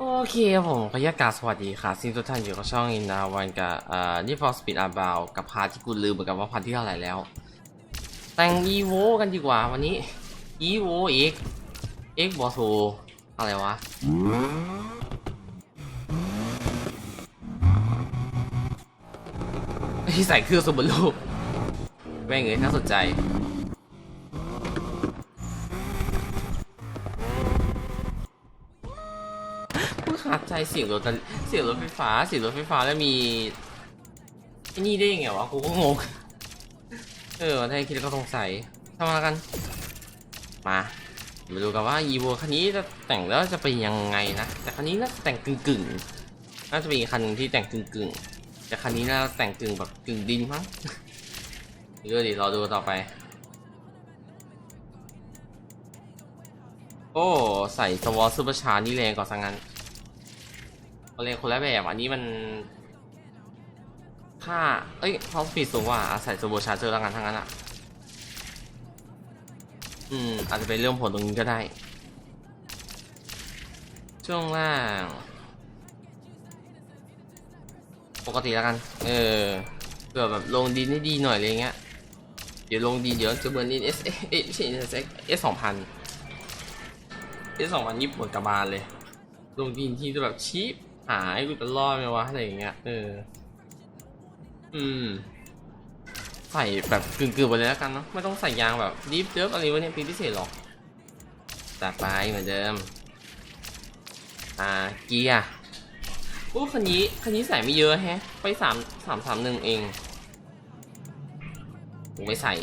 โอเคครับผมขออนุญากาสวัสดีค่ะซิงทุกท่านอยู่กับช่องอินดาวันกับเอ่อนี่ฟอสปีดอาบาวกับพาร์ทที่กูลืมเหมือนกันว่าพาร์ทที่เท่าไหร่แล้ว แต่งอีโวกันดีกว่าวันนี้อีโวเอ็กเอ็กบอสโอะไรวะ ที่ใส่เครื่องสมบูรณ์รูปแม่งเอ้ยน่าสนใจ กูขาดใจเสียงรถเสียงรถไฟฟ้าเสียงรถไฟฟ้าแล้วมีไอ้นี่ได้ยังไงวะกูก็งงเออถ้าคิดแล้วก็สงสัยทำมาแล้วกัน มามาดูกันว่า evo คันนี้จะแต่งแล้วจะเป็นยังไงนะแต่คันนี้น่าจะแต่งกึ่งกึ่งๆน่าจะมีอีกคันหนึ่งที่แต่งกึ่งกึ่งๆแต่คันนี้น่าแต่งกึ่งแบบกึ่งดินมั้งเดูดิรอดูต่อไป โอ้ ใส่สวอซูเปอร์ชาร์นี่แรงกว่าสังงั้น เขาเรียนคนละแบบอันนี้มัน ค่า เอ้ยเขาปีดสูงกว่าอะใส่สวอชาร์เจอร์แล้วกันทั้งนั้นอะ อืม อาจจะเป็นเรื่องผลตรงนี้ก็ได้ ช่วงล่าง ปกติแล้วกัน เออเผื่อแบบลงดินให้ดีหน่อยอะไรเงี้ย เดี๋ยวลงดินเดี๋ยวจะเหมือนดินเอ้ยไม่ใช่ S S สองพัน S สสองพันญี่ปุ่นกระบาลเลยลงดินที่จะแบบชีพ หายกูจะรอดไหมวะอะไรอย่างเงี้ยเอออืม ใส่แบบกึ่งๆไปเลยแล้วกันเนาะไม่ต้องใส่ยางแบบดิฟเดิฟอะไรวะเนี่ยปีพิเศษหรอกจัดไปเหมือนเดิม อ่าเกียร์โอ้คันนี้คันนี้ใส่ไม่เยอะแฮะ ไปสามสามสามหนึ่งเองผมไม่ใส่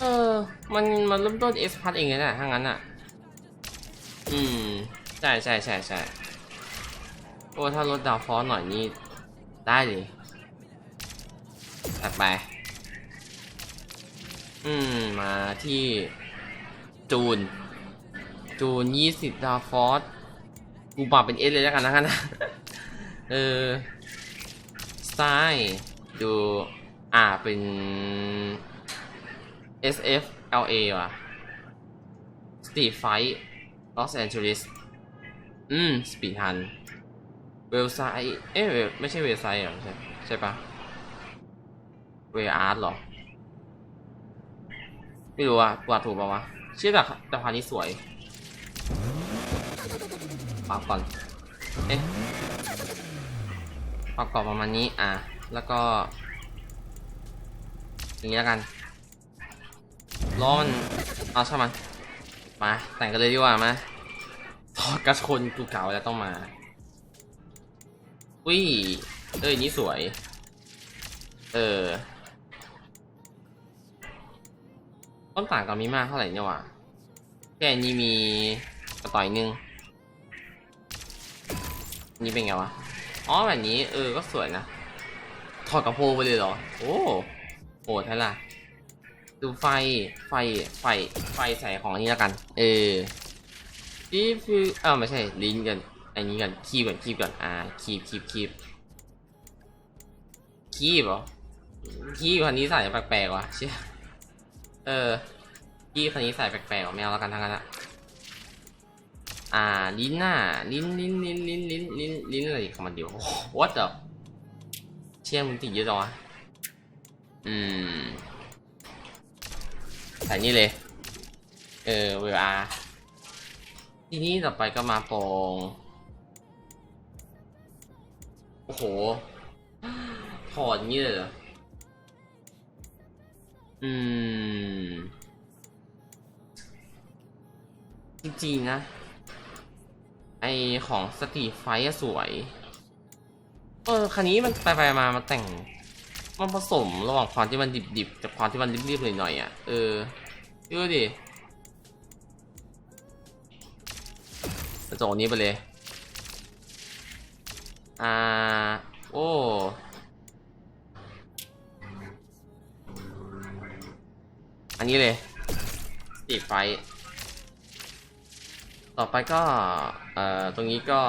เออ มันมันเริ่มต้น S พัดเองเลยนะถ้างั้นอะ อืม ใช่ใช่ใช่ใช่ อ้ถ้าลดดาวฟอสหน่อยนี่ได้เลยตัดไป อืม มาที่จูน จูนยี่สิบดาวฟอสกูปรับเป็นเอสเลยแล้วกันนะกันนะเออสไตล์ดู อ่า เป็น SF LA ว่ะ Street Fight Los Angeles อืม สปีดฮัน เวลไซเอ๊ะเวลไม่ใช่เวลไซเหรอใช่ใช่ปะเวอาร์ตหรอ ไม่รู้อะกว่าดถูกปะวะเชื่อแต่แต่พานี้สวยปรับก่อนเอ๊ะปรับก่อนประมาณนี้อะ แล้วก็ อย่างนี้แล้วกันล้อมันเอาใช่างมันมาแต่งกันเลยดีกว่ามาถอกระชนกูเก่าแล้วต้องมา อุ้ยเอ้ยนี่สวย เออ ต้นต่างกับมีมากเท่าไหร่เนี่ยวะแค่นี้มีกระต่อยหนึง นี่เป็นไงวะ อ๋อแบบนี้ เออ ก็สวยนะ ถอดกระโปรงไปเลยเหรอ โอ้โหแท้ล่ะ ดูไฟ ไฟ ไฟ ไฟใส่ของนี้แล้วกัน เออนี่คือเออไม่ใช่ ลิ้นกัน อันนี้กันคีบก่อนคีบก่อนอ่าคีบคีบคีบคีบเหรอคีบคันนี้ใส่แปลกๆว่ะเชี่ยเออคีบคันนี้ใส่แปลกๆว่ะไม่เอาแล้วกันทั้งนั้นอะอ่าลิ้นน่ะลิ้นลิ้นลิ้นลิ้นลิ้นลิ้นลิ้นอะไรของมันเดียว what the เชี่ยมึงติดเยอะจังวะอืมใส่นี่เลย เออเวลาทีนี้ต่อไปก็มาโปรง โอ้โห ถอดงี้เลยเหรอ อืม จริงๆนะ ไอของสตีไฟสวย เออ คันนี้มันไปไปมามาแต่ง มันผสมระหว่างความที่มันดิบๆกับความที่มันรีบๆหน่อยๆอะ เออ ดูดิกระจกนี้ไปเลย อ่า โอ้ อันนี้เลยสตีไฟ ต่อไปก็ เอ่อ ตรงนี้ก็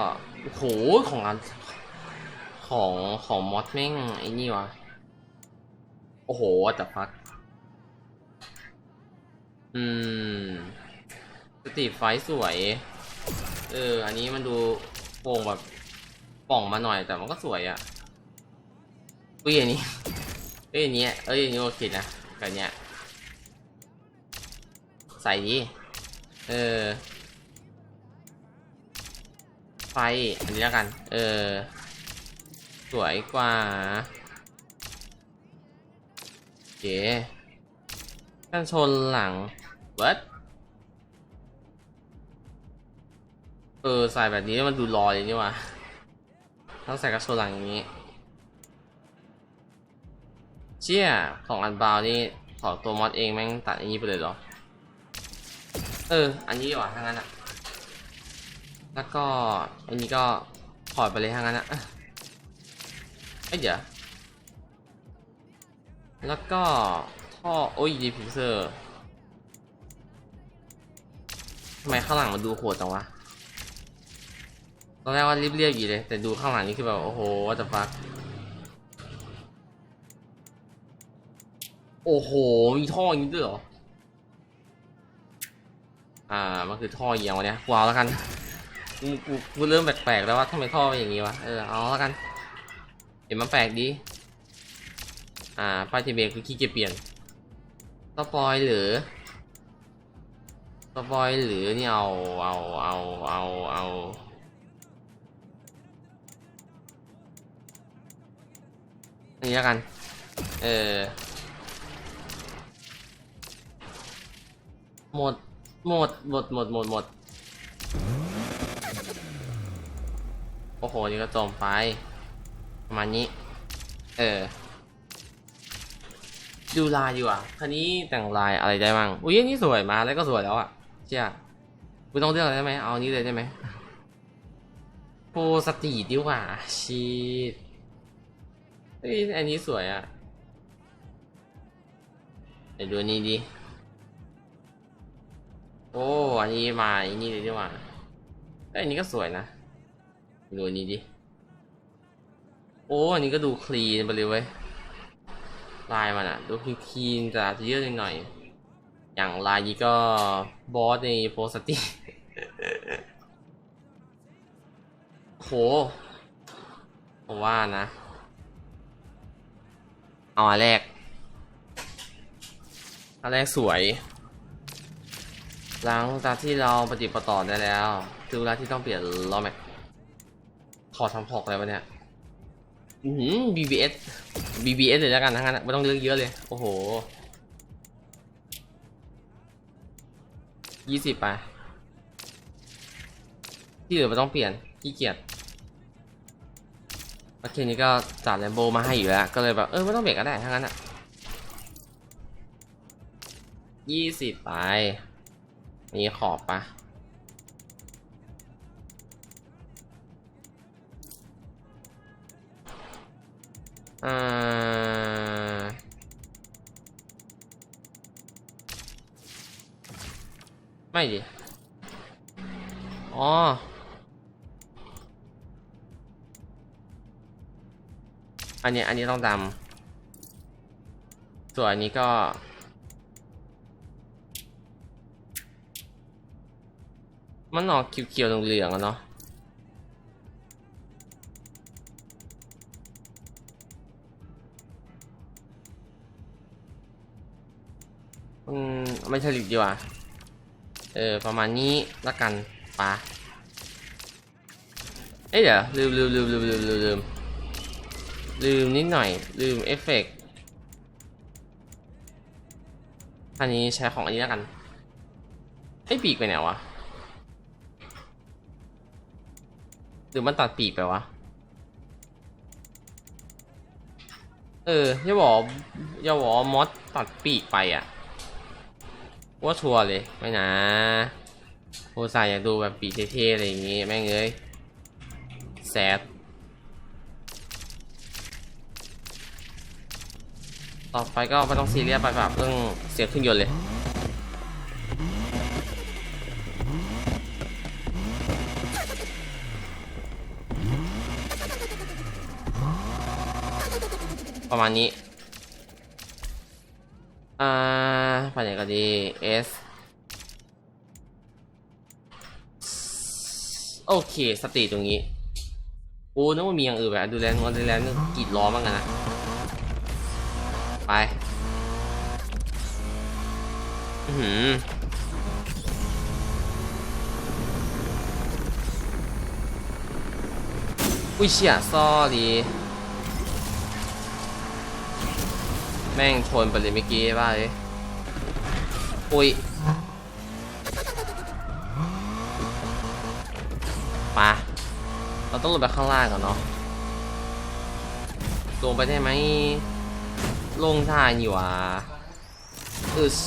โหของร้านของของมอสแม่งไอ้นี่วะ โอ้โหแต่ฟัก อืมสตีไฟสวย เออ อันนี้มันดูโป่งแบบ ป่องมาหน่อยแต่มันก็สวยอะอุ้ยอันนี้เอ้ยอันนี้เอ้ยอันนี้โอเคนะแบบเนี้ยใส่ดีเออ ไฟ อันนี้แล้วกัน เออ สวยกว่าโอเคกันชนหลังเบิร์ดเออ ใส่แบบนี้มันดูลอยนี่ว่า ต้องใส่กระโชนหลังอย่างนี้ เชี่ยของอันบาวนี่ขอตัวมอดเองแม่งตัดอันนี้ไปเลยเหรอ เออ อันนี้ดีกว่าทั้งนั้นอะแล้วก็อันนี้ก็ถอดไปเลยทั้งนั้นอะเอ้ยเดี๋ยวแล้วก็ท่อโอ้ยดีพิเซอร์ทำไมข้างหลังมันดูโหดจังวะ อนแรกว่าเรียบๆอยู่เลย แต่ดูข้างหลังนี่คือแบบ โอ้โหว่าจะฟักโอ้โห มีท่ออย่างนี้ด้วยเหรอ อ่า มันคือท่อเอียงวะเนี่ยกูเอาแล้วกัน กู กูกูเริ่มแปลกๆแล้วว่าทำไมท่อเป็นอย่างนี้วะ เออ เอาแล้วกัน เห็นมันแปลกดี อ่าป้ายทะเบียนคือขี้เกียจเปลี่ยนสปอยหรือสปอยหรือนี่เอา เอา เอา เอา เอา นนี้แล้วกัน เออ หมด หมด หมด หมด หมด หมด โอ้โห นี่ก็จมไป ประมาณนี้ เออ ดูลายดีกว่าคันนี้แต่งลายอะไรได้บ้าง อุ้ยอันนี่สวยมาแล้วก็สวยแล้วอะเชี่ยกูต้องเลือกอะไรได้ไหมเอาอันนี้เลยได้ไหมโปรสตรีทดีกว่าชีด เฮ้ยอันนี้สวยอะเดี๋ยวดูนนี้ดิ โอ้ อันนี้มาอันนี้เลยดีกว่าเอ้ยอันนี้ก็สวยนะ ดูนนี้ดิ โอ้ อันนี้ก็ดูคลีนไปเลยเว้ย ลายมันอะดูคลีนแต่อาจจะเยอะหน่อย อย่างลายนี้ก็บอสในโปรสติโหผมว่านะ เอาอันแรกอันแรกสวยหลังจากที่เราปฏิดปต่อได้แล้วถึงเวลาที่ต้องเปลี่ยนล้อแม็กถอดทำพอกอะไรวะเนี่ยอือหือ BBS BBS เลยแล้วกันทั้งนั้นไม่ต้องเลือกเยอะเลย โอ้โหยี่สิบไป ที่เหลือไม่ต้องเปลี่ยนขี้เกียจ โอเคนี้ก็จัดแลมโบมาให้อยู่แล้ว ก็เลยแบบ เออไม่ต้องเบรกก็ได้ทั้งนั้นอะยี่สิบไปนี่ขอบปะอ่าไม่ดิ อ๋อ อันนี้อันนี้ต้องดำส่วนอันนี้ก็ มันออกเขียวๆเหลืองๆอะเนาะอืมไม่ผลิตดีกว่า เออ ประมาณนี้ละกันปะเอ้ยเดี๋ยวลืมลืมลืมลืมลืมลืม ลืมนิดหน่อย ลืมเอฟเฟกต์อันนี้ใช้ของอันนี้แล้วกันไอ้ปีกไปไหนวะ หรือมันตัดปีกไปวะ เอออย่าบอกอย่าบอกมอสตัดปีกไปอะว่าชัวร์เลยไม่นะโอซายอยากดูแบบปีกเท่ๆอะไรอย่างงี้แม่งเอ้ยแซด ต่อไปก็ไม่ต้องซีเรียสไปแบบเรื่องเสียงเครื่องยนต์เลย ประมาณนี้ อ่าไปไหนก็ดี S โอเค สตรีทตรงนี้ โอ้นึกว่ามีอย่างอื่นแบบดูแลนด์ดูแลนกรีดล้อมากกันนะ ไปอือหืออุ้ยเชี่ยซอดีแม่งชนไปเลยเมื่อกี้บ้าเลยอุ้ยปะเราต้องลงไปข้างล่างก่อนเนาะลงไปได้ไหม ลงได้นี่หว่าอึส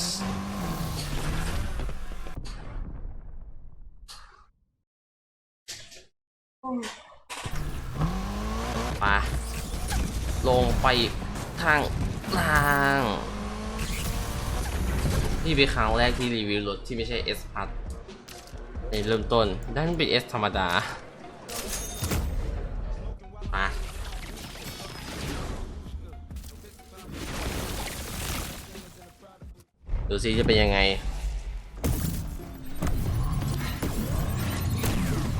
ไปลงไปทางล่างนี่เป็นครั้งแรกที่รีวิวรถที่ไม่ใช่ S พัดในเริ่มต้นด้านเป็น S ธรรมดาไป ดูซิจะเป็นยังไง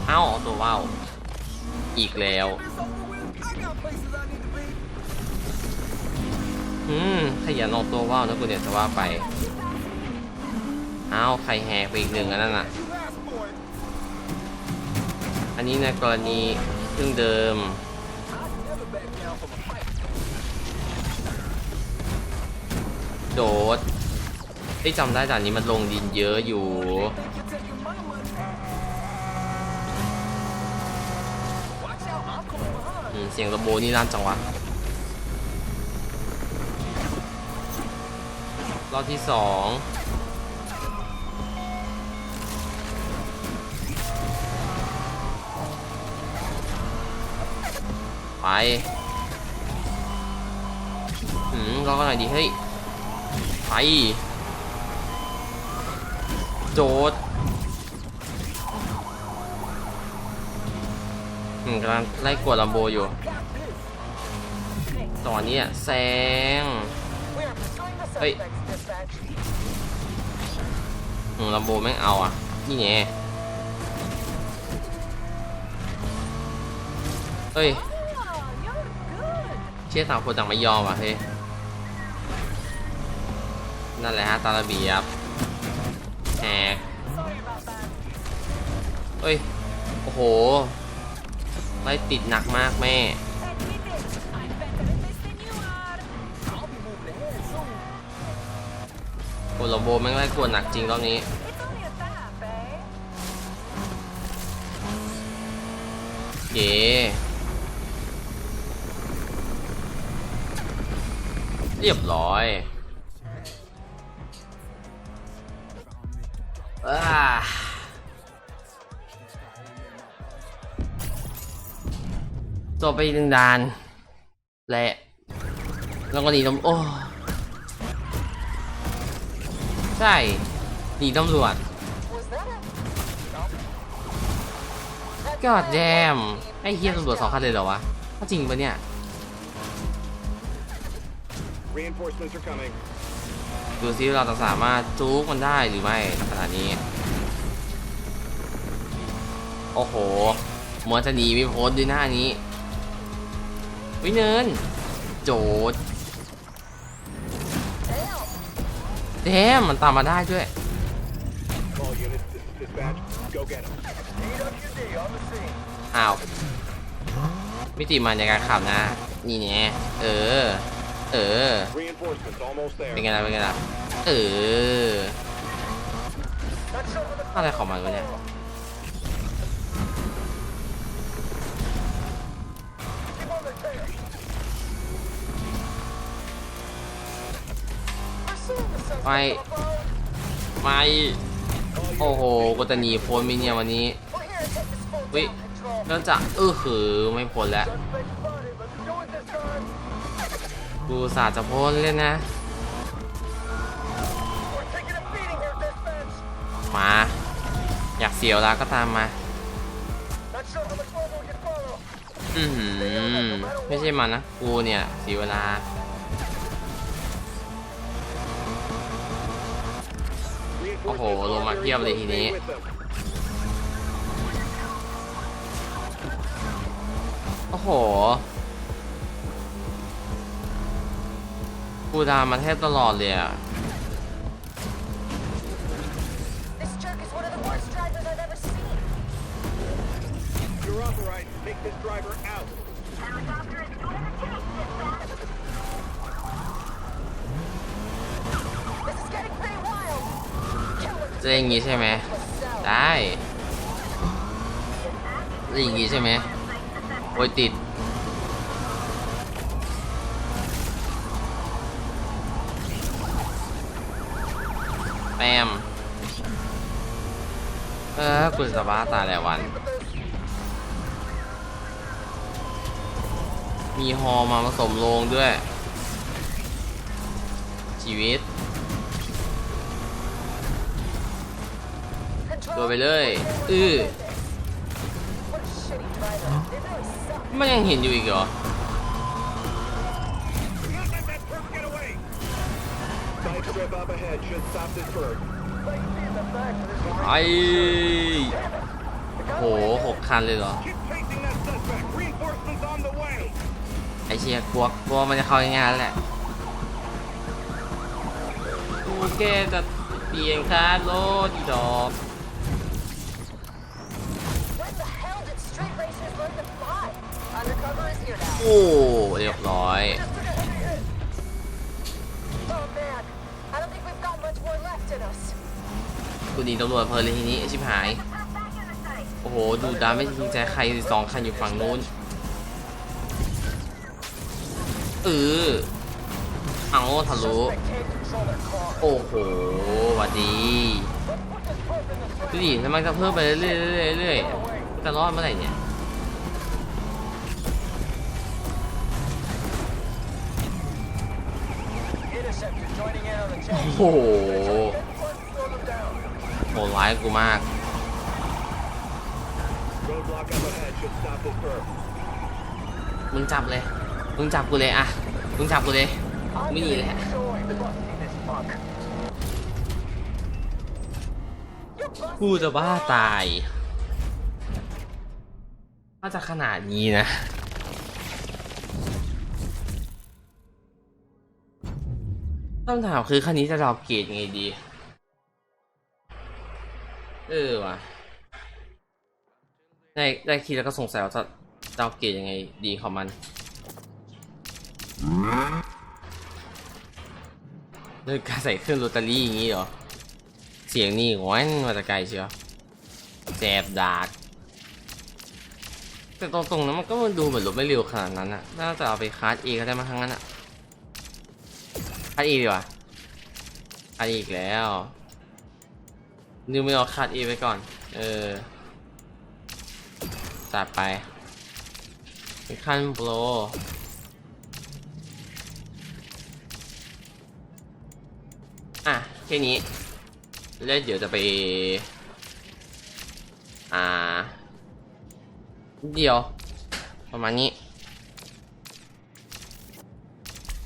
เอ้าตัวว่าว อีกแล้ว อืมขยันออกตัวว่าวนะกูเนี่ยจะว่าไป เอ้าใครแหกไปอีกหนึ่งอันนั้นน่ะ อันนี้ในกรณีเครื่องเดิมโดด ไอ้ยจำได้ด่านนี้มันลงดินเยอะอยู่ อืมเสียงระโบนี่ลั่นจังวะ รอบที่สองไปอืมรอกันหน่อยดิ เฮ้ย ไป โจดอืมกำลังไล่กวดลัมโบอยู่ ตอนนี้อะแซง เฮ้ยอืมลัมโบแม่งเอาอะ นี่ไงเฮ้ย เชี่ยต่างคนต่างไม่ยอมว่ะเฮ้ย นั่นแหละฮะตามระเบี เฮ้ย โอ้โห ไล่ติดหนักมากแม่ โคลัมโบแม่งไล่กวนหนักจริงรอบนี้ เก๋เรียบร้อย จบไปหนึ่งดาน และแล้วก็หนีตำโอ้ใช่หนีตำรวจกอดแจมไอ้เฮียตำรวจสองคันเลยเหรอวะถ้าจริงปะเนี่ย Reinforcements are coming. ดูซิว่าเราจะสามารถจู๊กมันได้หรือไม่ณขณะนี้ โอ้โหมัวจะหนีไม่พ้นด้วยหน้านี้ วิเนิน โจดแดมมันตามมาได้ด้วย All units, this is dispatch. Go get him. อ้าว มิติมันในการขับนะ นี่เนี่ยเออ เออ Reinforcements almost เป็น there. ไงล่ะเป็นไงล่ะเออ อะไรของมันวะเนี่ย ไม่ ไม่ โอ้โหกูจะหนีพ้นมิเนี่ยวันนี้วิเริ่มจะเออคือไม่พ้นแล้ว กูสาจะพ้นเลยนะ มา อยากเสียวแล้วก็ตามมา อือหือไม่ใช่มันนะ กูเนี่ยเสียเวลา อ้โห ลงมาเทียบเลยทีนี้ Stay with them. โหกูดาวมาแทบตลอดเลยอะ จะอย่างงี้ใช่ไหมได้จะอย่างงี้ใช่ไหมโอ้ยติดแปมเออกูจะบ้าตายแล้ววัน มีฮอมาผสมลงด้วย ชีวิต ตัวไปเลยอื้อมันยังเห็นอยู่อีกเหรอไอ้โหหกคันเลยเหรอ ไอเชียกลัวกลัวมันจะเข้าง่ายแหละกูแค่จะเปลี่ยนคาร์รถดอ โอ้เรียบร้อย Oh man, I don't think we've got much more left in us. กูหนีตำรวจเพลินเลยทีนี้ไอ้ชิบหาย โอ้โห ดูดาไม่ทิ้งใจใครสองคันอยู่ฝั่งนู้นเออเอาทะลุ Suspect can't control their car. โอ้โหหวัดดีดูดิทำไมจะเพิ่มไปเรื่อยๆเรื่อยๆจะรอดเมื่อไหร่เนี่ย โอ้โหโหดร้ายกูมาก มึงจับเลย มึงจับกูเลยอะมึงจับกูเลย ไม่หนีเลยกูจะบ้าตาย น่าจะขนาดนี้นะ คำถามคือคันนี้จะดรอปเกรดยังไงดี เออว่ะได้ได้คิดแล้วก็สงสัยว่าจะดรอปเกรดยังไงดีของมันเลิกการใส่เครื่องโรตารี่อย่างนี้เหรอ เสียงนี่แว้นมาแต่ไกลเชียวแสบดากแต่ตรงๆนั้นมันก็มันดูเหมือนรถไม่เร็วขนาดนั้นอะน่าจะเอาไปคาร์ดเอก็ได้มาทั้งนั้นอะ คาร์ดเอดีกว่าคาร์ดอีกแล้วนึกไม่ออกคาร์ดเอไปก่อน เออจัดไปเป็นขั้นโปรอะ แค่นี้ แล้วเดี๋ยวจะไป อ่า เดี๋ยว ประมาณนี้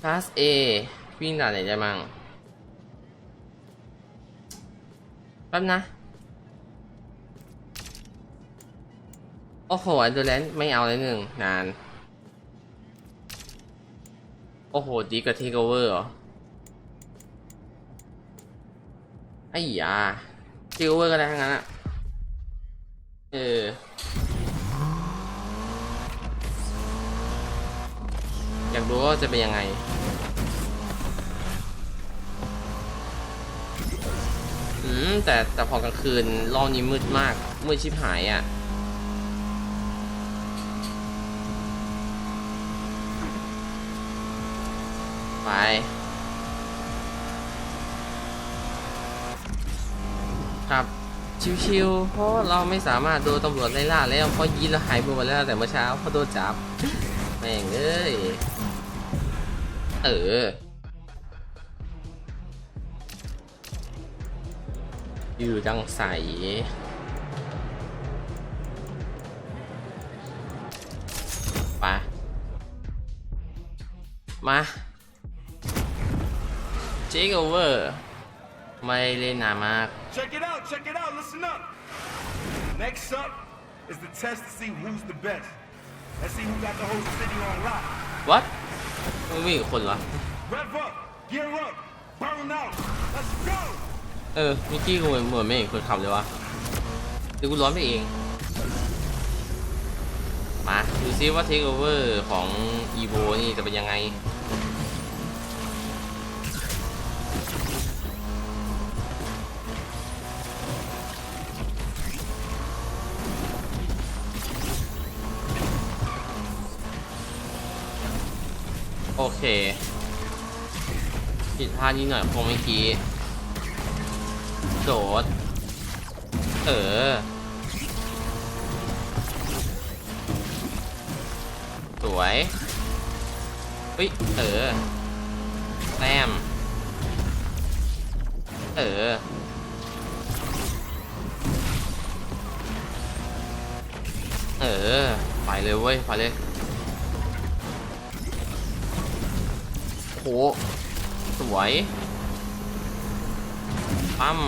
Class A วิ่งด่านไหนได้มั่งแป๊บนะ โอ้โหอันดอร์แลนไม่เอาเลยหนึ่งงาน โอ้โห ดีกว่าเทคโอเวอร์เหรอ ไอ้ยาเทคโอเวอร์ก็ได้ทั้งนั้นอะเอออยากรู้ว่าจะเป็นยังไง แต่แต่พอกลางคืนรอบนี้มืดมาก มืดชิบหายอะ ไป ครับ ชิวๆเพราะเราไม่สามารถโดนตำรวจไล่ล่าแล้ว เพราะยีเราหายไปหมดแล้วแต่เมื่อเช้าเพราะโดนจับ แม่งเอ้ย เออ อยู่จังใส ไป มา take over ไม่เล่นนานมาก Check it out, check it out, listen up. Next up is the test to see who's the best. Let's see who got the whole city on lock. what ไม่มีคนวะ Rev up, gear up, burn out. Let's go. เออมิกกี้กูเหมือนเหมือนไม่เห็นคนขับเลยวะหรือกูร้อนไปเอง มาดูซิว่าเทคโอเวอร์ของ EVO นี่จะเป็นยังไง โอเคผิดพลาดนิดหน่อยคงเมื่อกี้ โดด เออ สวยเฮ้ย เออ แต้ม เออ เออ ไปเลยเว้ย ไปเลยโหสวย ปั๊ม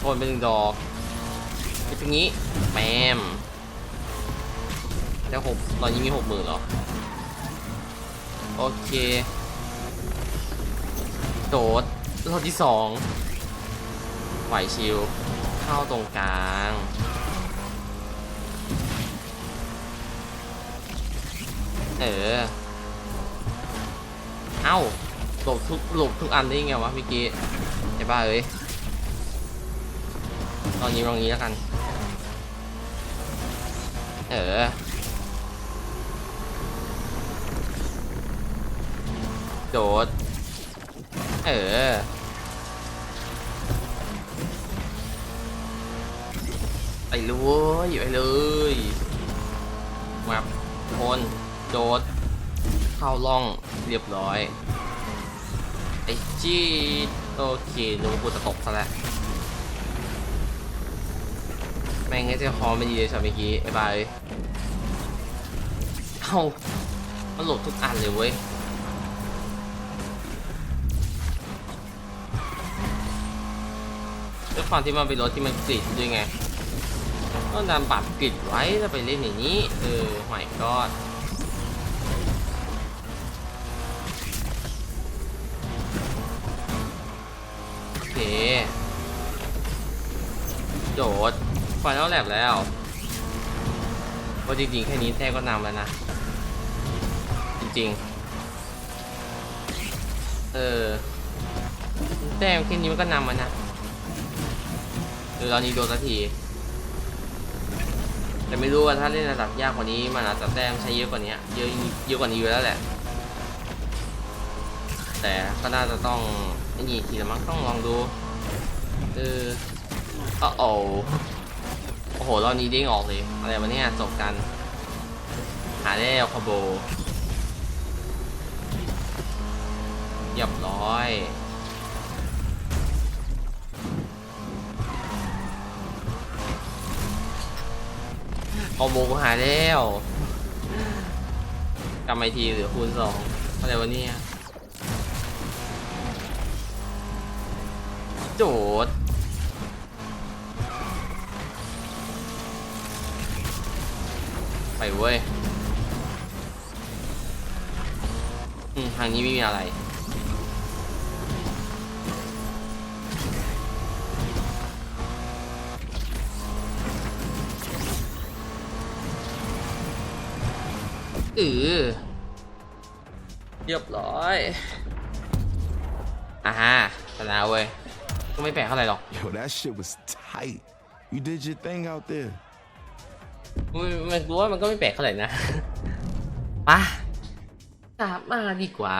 โอนเป็นหนึ่งดอกไอ้ตรงนี้แมมแล้วหกตอนนี้มีหกหมื่นเหรอ โอเค โดดรอบที่สองไหวชิว เข้าตรงกลาง เออ เอ้าหลบทุกหลบทุกอันได้ยังไงวะเมื่อกี้ไอ้บ้าเอ้ยตอนนี้ลองนี้แล้วกัน เออ โดด เออ ไปเลยไปเลยมาคน โดด เข้าล่องเรียบร้อย ไอ้จี้โอเคนึกว่ากูจะตกซะแล้วแม่งไอ้เจ้าคอไม่ดีเลยช็อตเมื่อกี้ไอ้บายเอ้ามันหลบทุกอันเลยเว้ยด้วยความที่มันเป็นรถที่มันกริดด้วยไงต้องดันปรับกริดไว้แล้วไปเล่นอย่างนี้ เออใหม่ก็ โดดไฟนอลแลบแล้วว่าจริงๆ แค่นี้แท้ก็นำแล้วนะ จริงๆ เออแต้มแค่นี้มันก็นำแล้วนะเดี๋ยวตอนนี้โดนสักที แต่ไม่รู้ว่าถ้าเล่นระดับยากกว่านี้มันอาจจะแต้มใช้เยอะกว่านี้เยอะเยอะกว่านี้อยู่แล้วแหละ แต่ก็น่าจะต้องไอ้นี่อีทีละมั้งต้องลองดู เออ อ้โอ้โอ้โห รอบนี้เด้งออกเลย อะไรวะเนี่ยจบกัน หาได้แล้วคอโบเรียบร้อยคอโบกูหายแล้วกลับมาอีกทีเหลือคูณสองอะไรวะเนี่ยโจท เว้ยอืมทางนี้ไม่มีอะไรเออเรียบร้อยอ่าฮะชนะเว้ยก็ไม่แปลกเท่าไหร่หรอก Yo, that shit was tight. You did your thing out there. มันมันรู้ว่ามันก็ไม่แปลกเท่าไหร่นะปะกลับมาดีกว่า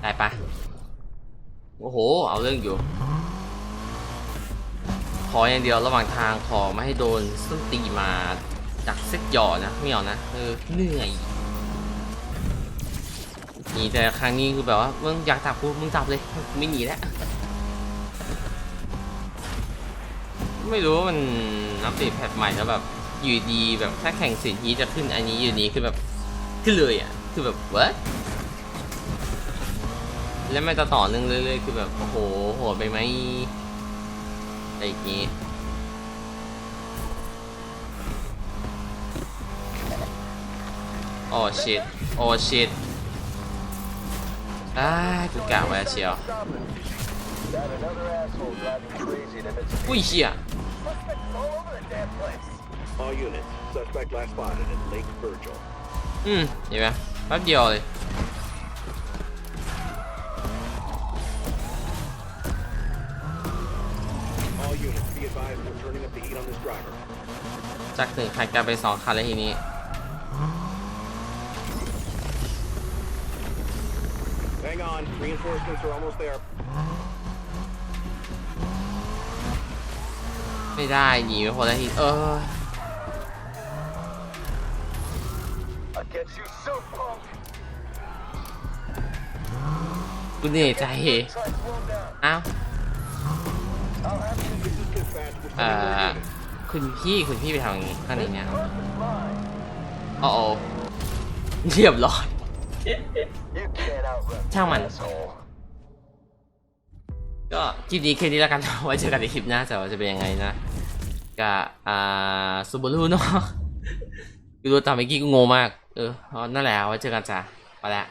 ได้ปะโอ้โห เอาเรื่องอยู่ ขออย่างเดียวระหว่างทางขอไม่ให้โดนส้นตีนมาจากเซ็กหย่อนะไม่เอานะเออเหนื่อยนี่แต่ครั้งนี้คือแบบว่ามึงอยากจับกูมึงจับเลยไม่หนีแล้ว ไม่รู้ว่ามันอัปเดตแพทใหม่แล้วแบบอยู่ดีแบบถ้าแข่งสินทีจะขึ้นอันนี้อยู่นี้คือแบบขึ้นเลยอะคือแบบ what แล้วไมันจะต่อเนื่องเรื่อยๆคือแบบโอ้โหโหดไปไหมอะไรอย่างงี้โอ้ชิตโอ้ชิตอ้ากูกะไว้เชียว อุ้ยเชี่ย Suspects all over the damn place. All units. Suspect last spotted at Lake Virgil. อืมเห็นไหมแป๊บเดียวเลย All units, be advised we're turning up the heat on this driver. จากหนึ่งคันกลายเป็นสองคันแล้วทีนี้ Hang on, reinforcements are almost there. ไม่ได้หนีไปคนละทีเออ I get you so punk. กูเหนื่อยใจ Try to slow down. อ้าว I'll have you this is dispatch. We're เอ่ sending อ more units. คุณพี่คุณพี่ไปทางนี้ข้างในเนี่ย Purpose mine. โอ้โอเรียบร้อย You can't outrun ช่างมัน asshole. ก็คลิปนี้แค่นี้แล้วกัน ไว้เจอกันในคลิปหน้าแต่ว่าจะเป็นยังไงนะ กับอ่าซูบูรุเนาะดูตามเมื่อกี้ก็งงมาก เออนั่นแหละไว้เจอกันจ้ะไปแล้ว